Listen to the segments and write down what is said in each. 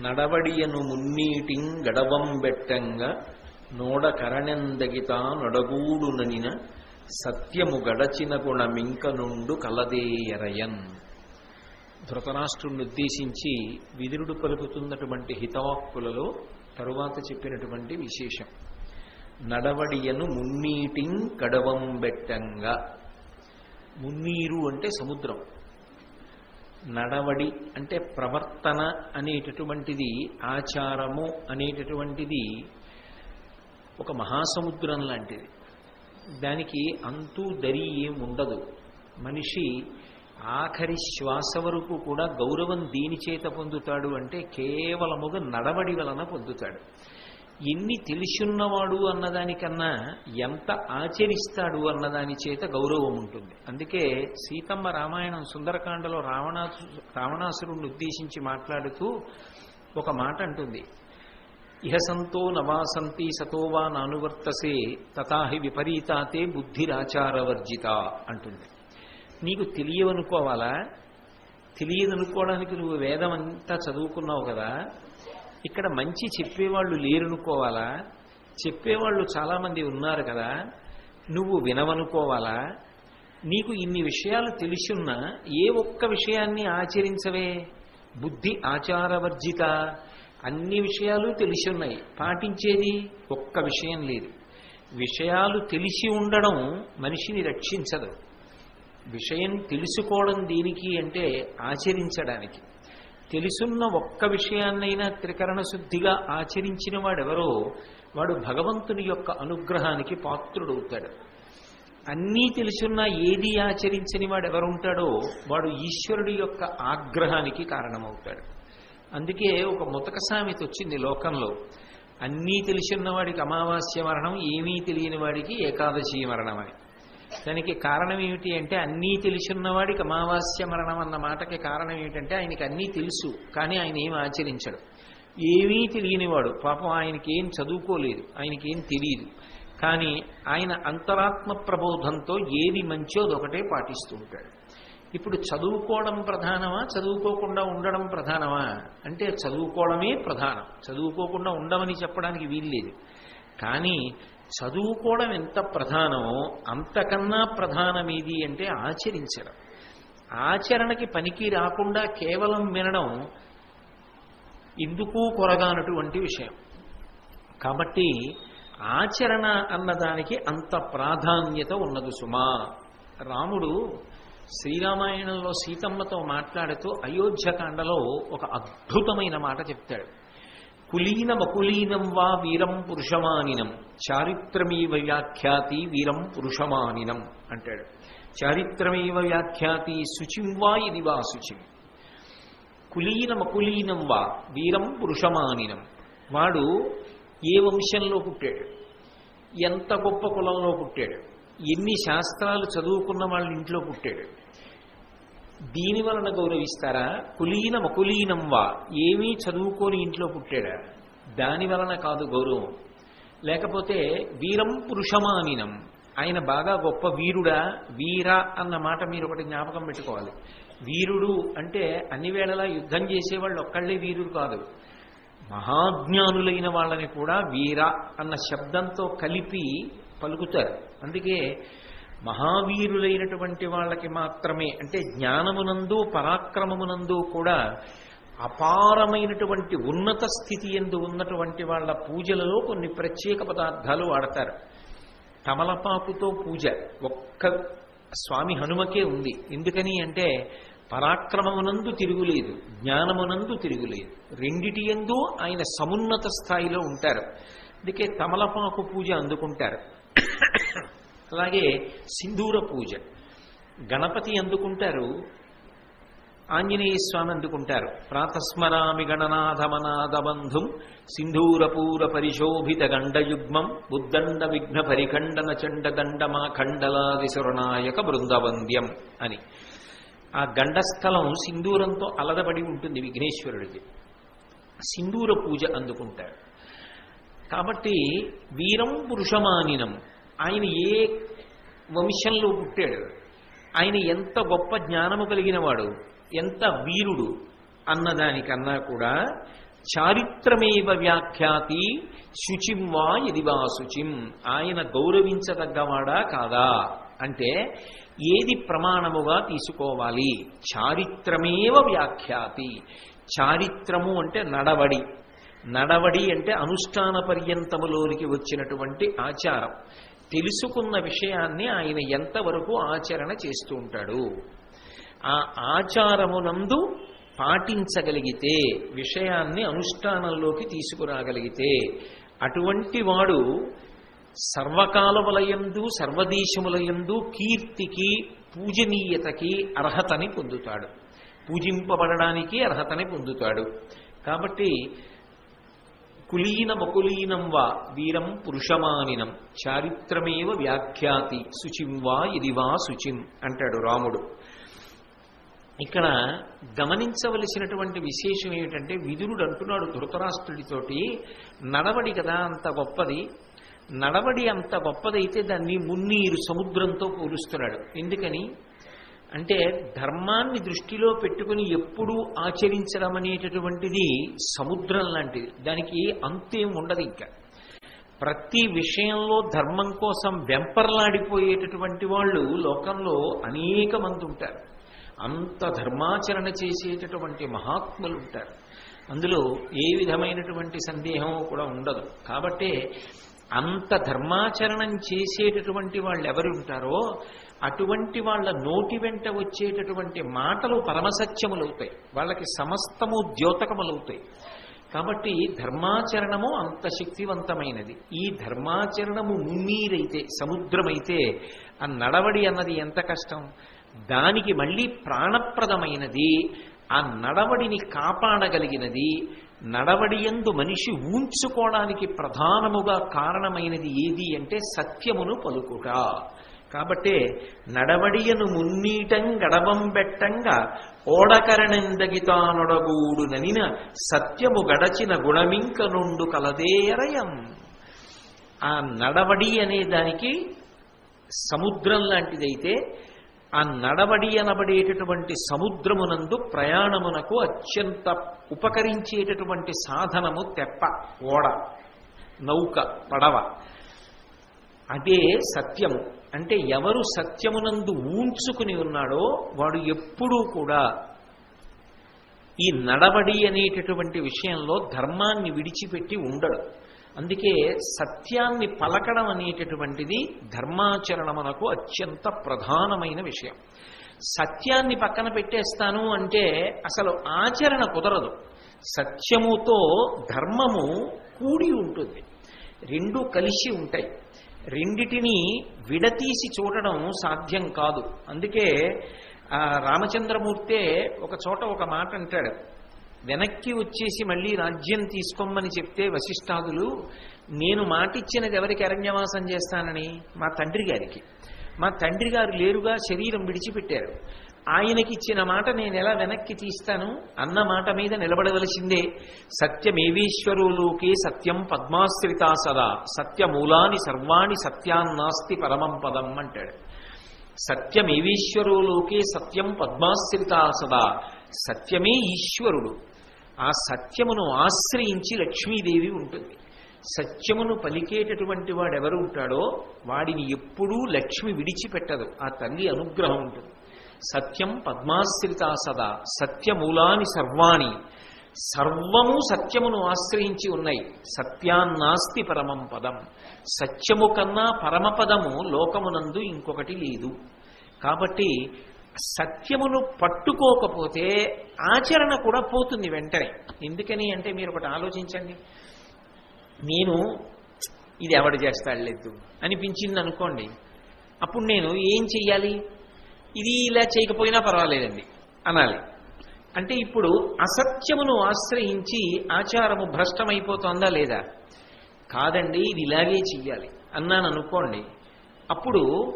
నడవడియను మున్నీటిం గడవం బెట్టంగా నోడ కరణెందగితా నడగూడుననిన సత్యము గడచిన గుణమింక నుండు కలదేయరయన్. ధృతరాష్ట్రుణ్ణి ఉద్దేశించి విదురుడు పలుకుతున్నటువంటి హితవాక్కులలో తరువాత చెప్పినటువంటి విశేషం. నడవడియను మున్నీటిం కడవం బెట్టంగా. మున్నీరు అంటే సముద్రం. నడవడి అంటే ప్రవర్తన అనేటటువంటిది ఆచారము అనేటటువంటిది ఒక మహాసముద్రం లాంటిది. దానికి అంతూ దరి ఏం ఉండదు. మనిషి ఆఖరి శ్వాస వరకు కూడా గౌరవం దీని చేత పొందుతాడు అంటే కేవలముగా నడవడి వలన పొందుతాడు. ఎన్ని తెలిసున్నవాడు అన్నదానికన్నా ఎంత ఆచరిస్తాడు అన్నదాని చేత గౌరవం ఉంటుంది. అందుకే సీతమ్మ రామాయణం సుందరకాండలో రావణాసు రావణాసురుణ్ణి ఉద్దేశించి మాట్లాడుతూ ఒక మాట అంటుంది. ఇహ సంతో నవాసంతి సతోవా నానువర్తసే తథాహి విపరీతాతే బుద్ధిరాచారవర్జిత అంటుంది. నీకు తెలియవనుకోవాలా? తెలియదనుకోవడానికి నువ్వు వేదం అంతా చదువుకున్నావు కదా? ఇక్కడ మంచి చెప్పేవాళ్ళు లేరనుకోవాలా? చెప్పేవాళ్ళు చాలామంది ఉన్నారు కదా? నువ్వు వినవనుకోవాలా? నీకు ఇన్ని విషయాలు తెలిసున్నా ఏ ఒక్క విషయాన్ని ఆచరించవే? బుద్ధి ఆచారవర్జిత. అన్ని విషయాలు తెలిసి ఉన్నాయి పాటించేది ఒక్క విషయం లేదు. విషయాలు తెలిసి ఉండడం మనిషిని రక్షించదు. విషయం తెలుసుకోవడం దేనికి అంటే ఆచరించడానికి. తెలుసున్న ఒక్క విషయాన్నైనా త్రికరణ శుద్ధిగా ఆచరించిన వాడెవరో వాడు భగవంతుని యొక్క అనుగ్రహానికి పాత్రుడవుతాడు. అన్నీ తెలుసున్నా ఏది ఆచరించని వాడు ఎవరుంటాడో వాడు ఈశ్వరుడి యొక్క ఆగ్రహానికి కారణమవుతాడు. అందుకే ఒక ముతక సామెత వచ్చింది లోకంలో. అన్నీ తెలిసిన వాడికి అమావాస్య మరణం ఏమీ తెలియని వాడికి ఏకాదశి మరణం అని. దానికి కారణం ఏమిటి అంటే అన్నీ తెలిసిన్నవాడికి అమావాస్య మరణం అన్న మాటకి కారణం ఏమిటంటే ఆయనకి అన్నీ తెలుసు కానీ ఆయన ఏం ఆచరించడు. ఏమీ తెలియనివాడు పాపం ఆయనకి ఏం చదువుకోలేదు ఆయనకి ఏం తెలియదు. కానీ ఆయన అంతరాత్మ ప్రబోధంతో ఏది మంచో అదొకటే పాటిస్తూ ఉంటాడు. ఇప్పుడు చదువుకోవడం ప్రధానమా చదువుకోకుండా ఉండడం ప్రధానమా? అంటే చదువుకోవడమే ప్రధానం. చదువుకోకుండా ఉండమని చెప్పడానికి వీల్లేదు. కానీ చదువుకోవడం ఎంత ప్రధానమో అంతకన్నా ప్రధానమేది అంటే ఆచరించడం. ఆచరణకి పనికి రాకుండా కేవలం వినడం ఎందుకు కొరగానటువంటి విషయం. కాబట్టి ఆచరణ అన్నదానికి అంత ప్రాధాన్యత ఉన్నది సుమా. రాముడు శ్రీరామాయణంలో సీతమ్మతో మాట్లాడుతూ అయోధ్యకాండలో ఒక అద్భుతమైన మాట చెప్తాడు. కులీనమకులీనం వా వీరం పురుషమానినం. చారిత్రమీవ వ్యాఖ్యాతి వీరం పురుషమానినం అంటాడు. చారిత్రమేవ వ్యాఖ్యాతి శుచిం వా ఇది వా శుచిం. కులీనమకులీనం వా వీరం పురుషమానినం. వాడు ఏ వంశంలో పుట్టాడు? ఎంత గొప్ప కులంలో పుట్టాడు? ఎన్ని శాస్త్రాలు చదువుకున్న వాళ్ళ ఇంట్లో పుట్టాడు? దీని వలన గౌరవిస్తారా? కులీనం అకులీనం వా ఏమీ చదువుకొని ఇంట్లో పుట్టాడా? దాని వలన కాదు గౌరవం. లేకపోతే వీరం పురుషమానినం ఆయన బాగా గొప్ప వీరుడా? వీర అన్న మాట మీరు ఒకటి జ్ఞాపకం పెట్టుకోవాలి. వీరుడు అంటే అన్ని వేళలా యుద్ధం చేసేవాళ్ళు ఒక్కళ్ళే వీరుడు కాదు. మహాజ్ఞానులైన వాళ్ళని కూడా వీర అన్న శబ్దంతో కలిపి పలుకుతారు. అందుకే మహావీరులైనటువంటి వాళ్ళకి మాత్రమే అంటే జ్ఞానమునందు పరాక్రమమునందు కూడా అపారమైనటువంటి ఉన్నత స్థితి ఎందు ఉన్నటువంటి వాళ్ళ పూజలలో కొన్ని ప్రత్యేక పదార్థాలు వాడతారు. తమలపాకుతో పూజ ఒక్క స్వామి హనుమకే ఉంది. ఎందుకని అంటే పరాక్రమమునందు తిరుగులేదు జ్ఞానమునందు తిరుగులేదు. రెండిటి ఎందు ఆయన సమున్నత స్థాయిలో ఉంటారు. అందుకే తమలపాకు పూజ అందుకుంటారు. అలాగే సింధూర పూజ. గణపతి అందుకుంటారు ఆంజనేయ స్వామి అందుకుంటారు. ప్రాతస్మరామి గణనాథమనాథ బంధుం సింధూరపూర పరిశోభిత గండయుగ్మం బుద్దండ విఘ్న పరిఖండన చండ దండమా ఖండలాది సురనాయక బృందవంద్యం అని. ఆ గండస్థలం సింధూరంతో అలదబడి ఉంటుంది విఘ్నేశ్వరుడికి సింధూర పూజ అందుకుంటారు. కాబట్టి వీరం పురుషమానినం. ఆయన ఏ వంశంలో పుట్టాడు? ఆయన ఎంత గొప్ప జ్ఞానము కలిగిన వాడు ఎంత వీరుడు? అన్నదానికన్నా కూడా చారిత్రమేవ వ్యాఖ్యాతి శుచిం వా ఇది వా శుచిం. ఆయన గౌరవించదగ్గవాడా కాదా? అంటే ఏది ప్రమాణముగా తీసుకోవాలి? చారిత్రమేవ వ్యాఖ్యాతి. చారిత్రము అంటే నడవడి. నడవడి అంటే అనుష్ఠాన పర్యంతములోనికి వచ్చినటువంటి ఆచారం. తెలుసుకున్న విషయాన్ని ఆయన ఎంతవరకు ఆచరణ చేస్తూ ఉంటాడు. ఆ ఆచారమునందు పాటించగలిగితే విషయాన్ని అనుష్ఠానంలోకి తీసుకురాగలిగితే అటువంటి వాడు సర్వకాలములయందు సర్వదేశములయందు కీర్తికి పూజనీయతకి అర్హతని పొందుతాడు. పూజింపబడడానికి అర్హతని పొందుతాడు. కాబట్టి కులీనమకులీనం వా వీరం పురుషమానినం. చారిత్రమేవ వ్యాఖ్యాతి శుచిం వా ఇది వా శుచిం అంటాడు రాముడు. ఇక్కడ గమనించవలసినటువంటి విశేషం ఏమిటంటే విదురుడు అంటున్నాడు ధృతరాష్ట్రుడితోటి నడవడి కదా అంత గొప్పది నడవడి అంత గొప్పదైతే దాన్ని మున్నీరు సముద్రంతో పోలుస్తున్నాడు. ఎందుకని? అంటే ధర్మాన్ని దృష్టిలో పెట్టుకుని ఎప్పుడూ ఆచరించడం అనేటటువంటిది సముద్రం లాంటిది. దానికి అంతేం ఉండదు ఇంకా. ప్రతి విషయంలో ధర్మం కోసం వెంపర్లాడిపోయేటటువంటి వాళ్ళు లోకంలో అనేక మంది ఉంటారు. అంత ధర్మాచరణ చేసేటటువంటి మహాత్ములు ఉంటారు. అందులో ఏ విధమైనటువంటి సందేహం కూడా ఉండదు. కాబట్టి అంత ధర్మాచరణం చేసేటటువంటి వాళ్ళు ఎవరు ఉంటారో అటువంటి వాళ్ళ నోటి వెంట వచ్చేటటువంటి మాటలు పరమసత్యములవుతాయి. వాళ్ళకి సమస్తము ద్యోతకములవుతాయి. కాబట్టి ధర్మాచరణము అంత శక్తివంతమైనది. ఈ ధర్మాచరణము మున్నీరైతే సముద్రమైతే ఆ నడవడి అన్నది ఎంత కష్టం? దానికి మళ్ళీ ప్రాణప్రదమైనది ఆ నడవడిని కాపాడగలిగినది నడవడియందు మనిషి ఊంచుకోవడానికి ప్రధానముగా కారణమైనది ఏది అంటే సత్యమును పలుకుట. కాబట్టే నడవడియను మున్నీటం గడవం బెట్టంగా ఓడకరణెందగితానొడగూడు ననిన సత్యము గడచిన గుణమింక నుండు కలదేరయం. ఆ నడవడి అనే దానికి సముద్రం లాంటిదైతే ఆ నడవడి అనబడేటటువంటి సముద్రమునందు ప్రయాణమునకు అత్యంత ఉపకరించేటటువంటి సాధనము తెప్ప ఓడ నౌక పడవ. అదే సత్యము. అంటే ఎవరు సత్యమునందు ఊంచుకుని ఉన్నాడో వాడు ఎప్పుడూ కూడా ఈ నడవడి అనేటటువంటి విషయంలో ధర్మాన్ని విడిచిపెట్టి ఉండడు. అందుకే సత్యాన్ని పలకడం అనేటటువంటిది ధర్మాచరణమునకు అత్యంత ప్రధానమైన విషయం. సత్యాన్ని పక్కన పెట్టేస్తాను అంటే అసలు ఆచరణ కుదరదు. సత్యముతో ధర్మము కూడి ఉంటుంది. రెండు కలిసి ఉంటాయి. రెండిటిని విడతీసి చూడడం సాధ్యం కాదు. అందుకే రామచంద్రమూర్తే ఒక చోట ఒక మాట అంటాడు. వెనక్కి వచ్చేసి మళ్ళీ రాజ్యం తీసుకోమని చెప్తే వశిష్ఠాదులు నేను మాటిచ్చినది ఎవరికి అరణ్యవాసం చేస్తానని? మా తండ్రి గారికి. మా తండ్రి గారు లేరుగా శరీరం విడిచిపెట్టారు. ఆయనకిచ్చిన మాట నేను ఎలా వెనక్కి తీస్తాను అన్న మాట మీద నిలబడవలసిందే. సత్యమేవీశ్వరులోకే సత్యం పద్మాశ్రితా సదా. సత్యమూలాని సర్వాణి సత్యాన్నాస్తి పరమం పదం అంటాడు. సత్యమేవీశ్వరులోకే సత్యం పద్మాశ్రితా సదా. సత్యమే ఈశ్వరుడు. ఆ సత్యమును ఆశ్రయించి లక్ష్మీదేవి ఉంటుంది. సత్యమును పలికేటటువంటి వాడెవరు ఉంటాడో వాడిని ఎప్పుడూ లక్ష్మి విడిచిపెట్టదు. ఆ తల్లి అనుగ్రహం ఉంటుంది. సత్యం పద్మాశ్రిత సదా సత్యమూలాని సర్వాణి. సర్వము సత్యమును ఆశ్రయించి ఉన్నాయి. సత్యాన్నాస్తి పరమం పదం. సత్యము కన్నా పరమపదము లోకమునందు ఇంకొకటి లేదు. కాబట్టి సత్యమును పట్టుకోకపోతే ఆచరణ కూడా పోతుంది వెంటనే. ఎందుకని అంటే మీరు ఒకటి ఆలోచించండి. నేను ఇది ఎవడు చేస్తాడలేదు అనిపించింది అనుకోండి అప్పుడు నేను ఏం చెయ్యాలి? ఇది ఇలా చేయకపోయినా పర్వాలేదండి. అనాలి. అంటే ఇప్పుడు అసత్యమును ఆశ్రయించి ఆచారము భ్రష్టమైపోతుందా లేదా? కాదండి ఇది ఇలాగే చెయ్యాలి. అన్నాను అనుకోండి. అప్పుడు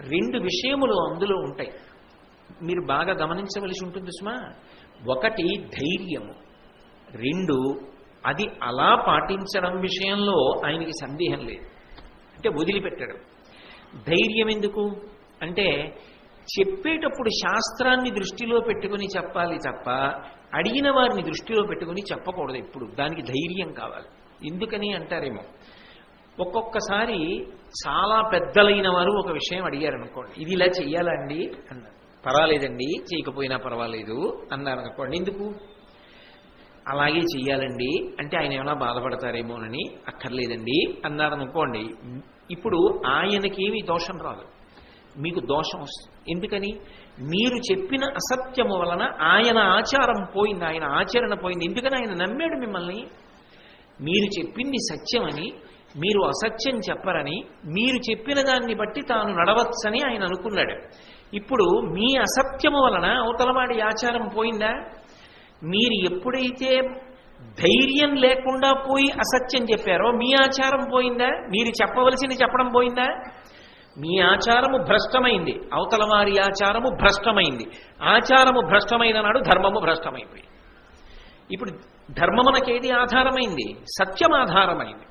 రెండు విషయములు అందులో ఉంటాయి. మీరు బాగా గమనించవలసి ఉంటుంది సుమా. ఒకటి ధైర్యము. రెండు అది అలా పాటించడం విషయంలో ఆయనకి సందేహం లేదు. అంటే వదిలిపెట్టడం. ధైర్యం ఎందుకు అంటే చెప్పేటప్పుడు శాస్త్రాన్ని దృష్టిలో పెట్టుకుని చెప్పాలి తప్ప అడిగిన వారిని దృష్టిలో పెట్టుకుని చెప్పకూడదు ఎప్పుడు. దానికి ధైర్యం కావాలి. ఎందుకని అంటారేమో. ఒక్కొక్కసారి చాలా పెద్దలైన వారు ఒక విషయం అడిగారనుకోండి. ఇది ఇలా చెయ్యాలా అండి అన్నారు. పర్వాలేదండి చేయకపోయినా పర్వాలేదు అన్నారు అనుకోండి. ఎందుకు? అలాగే చెయ్యాలండి అంటే ఆయన ఏమైనా బాధపడతారేమోనని అక్కర్లేదండి అన్నారు అనుకోండి. ఇప్పుడు ఆయనకేమీ దోషం రాదు. మీకు దోషం వస్తుంది. ఎందుకని? మీరు చెప్పిన అసత్యము వలన ఆయన ఆచారం పోయింది ఆయన ఆచరణ పోయింది. ఎందుకని ఆయన నమ్మాడు మిమ్మల్ని? మీరు చెప్పింది సత్యమని మీరు అసత్యం చెప్పరని మీరు చెప్పిన దాన్ని బట్టి తాను నడవచ్చని ఆయన అనుకున్నాడు. ఇప్పుడు మీ అసత్యము వలన అవతలవాడి ఆచారం పోయిందా? మీరు ఎప్పుడైతే ధైర్యం లేకుండా పోయి అసత్యం చెప్పారో మీ ఆచారం పోయిందా? మీరు చెప్పవలసింది చెప్పడం పోయిందా? మీ ఆచారము భ్రష్టమైంది. అవతల వారి ఆచారము భ్రష్టమైంది. ఆచారము భ్రష్టమైన నాడు ధర్మము భ్రష్టమైపోయింది. ఇప్పుడు ధర్మమునకేది ఆధారమైంది? సత్యం ఆధారమైంది.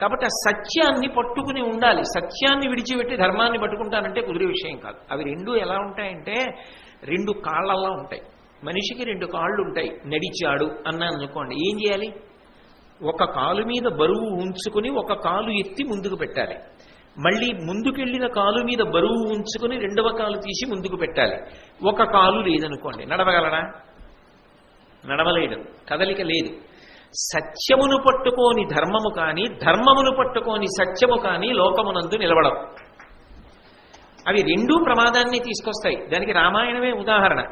కాబట్టి ఆ సత్యాన్ని పట్టుకుని ఉండాలి. సత్యాన్ని విడిచిపెట్టి ధర్మాన్ని పట్టుకుంటానంటే కుదిరే విషయం కాదు. అవి రెండు ఎలా ఉంటాయంటే రెండు కాళ్ళలా ఉంటాయి. మనిషికి రెండు కాళ్ళు ఉంటాయి నడిచాడు అన్నాను అనుకోండి. ఏం చేయాలి? ఒక కాలు మీద బరువు ఉంచుకుని ఒక కాలు ఎత్తి ముందుకు పెట్టాలి. మళ్ళీ ముందుకెళ్ళిన కాలు మీద బరువు ఉంచుకుని రెండవ కాలు తీసి ముందుకు పెట్టాలి. ఒక కాలు లేదనుకోండి నడవగలడా? నడవలేడు కదలిక లేదు. సత్యమును పట్టుకోని ధర్మము కానీ ధర్మమును పట్టుకోని సత్యము కానీ లోకమునందు నిలబడవు. అవి రెండూ ప్రమాదాన్ని తీసుకొస్తాయి. దానికి రామాయణమే ఉదాహరణ.